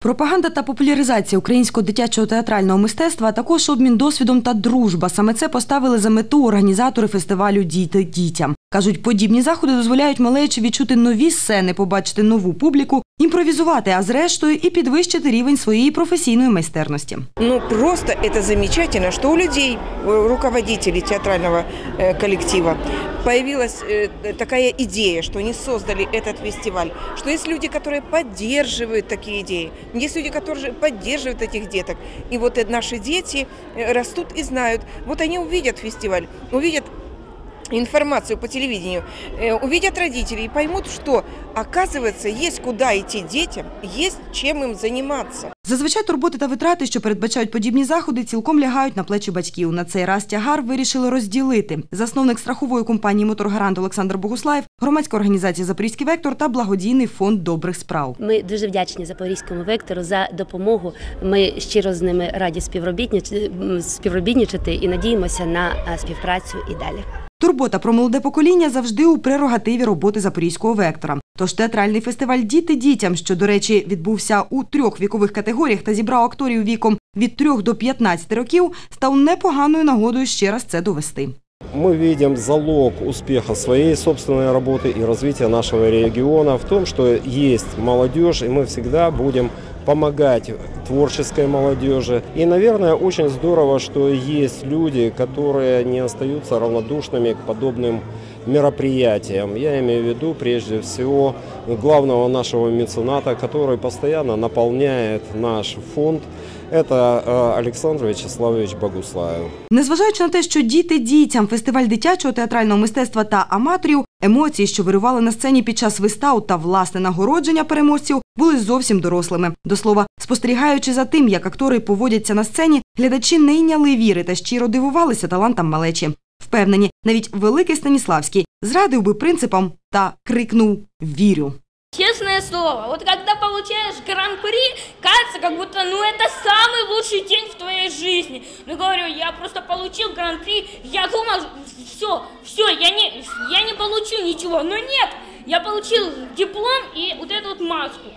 Пропаганда та популяризація українського дитячого театрального мистецтва, а також обмін досвідом та дружба. Саме це поставили за мету організатори фестивалю Діти дітям. Кажуть, подібні заходи дозволяють малечі відчути нові сцени, побачити нову публіку, імпровізувати, а зрештою і підвищити рівень своєї професійної майстерності. Ну, просто это замечательно, что у людей, э, руководителей театрального э, коллектива, появилась э, такая идея, что они создали этот фестиваль, что есть люди, которые поддерживают такие идеи, есть люди, которые поддерживают этих деток. И вот э, наши дети э, растут и знают, вот они увидят фестиваль, увидят информацию по телевидению, э, увидят родителей и поймут, что, оказывается, есть куда идти детям, есть чем им заниматься. Зазвичай турботи та витрати, що передбачають подібні заходи, цілком лягають на плечі батьків. На цей раз тягар вирішили розділити. Засновник страхової компанії Моторгарант Олександр Богуслаєв, громадська організація Запорізький вектор та благодійний фонд добрих справ. Ми дуже вдячні Запорізькому вектору за допомогу. Ми щиро з ними раді співробітничати, співробітничати і надіємося на співпрацю і далі. Турбота про молоде покоління завжди у прерогативі роботи запорізького вектора. Тож театральний фестиваль Діти дітям, що, до речі, відбувся у трьох вікових категоріях та зібрав акторів віком від 3 до 15 років, став непоганою нагодою ще раз це довести. Мы видим залог успеха своей собственной работы и развития нашего региона в том, что есть молодежь, и мы всегда будем помогать творческой молодежи. И, наверное, очень здорово, что есть люди, которые не остаются равнодушными к подобным мероприятиям. Я имею в виду, прежде всего, главного нашего мецената, который постоянно наполняет наш фонд. Это э, Александр Вячеславович Богуслаев. Незважаючи на те, що діти дітям фестиваль дитячого театрального мистецтва та аматорів, емоції, що вирували на сцені під час вистав та власне нагородження переможців, були зовсім дорослими. До слова, спостерігаючи за тим, як актори поводяться на сцені, глядачі не йняли віри та щиро дивувалися талантам малечі. Впевнені, навіть великий Станіславський зрадив би принципам та крикнув Вірю. Честное слово, вот когда получаешь гран-при, кажется, как будто, ну, это самый лучший день в твоей жизни. Ну, говорю, я просто получил гран-при, я думал, все, все, я не, я не получу ничего. Но нет, я получил диплом и вот эту вот маску.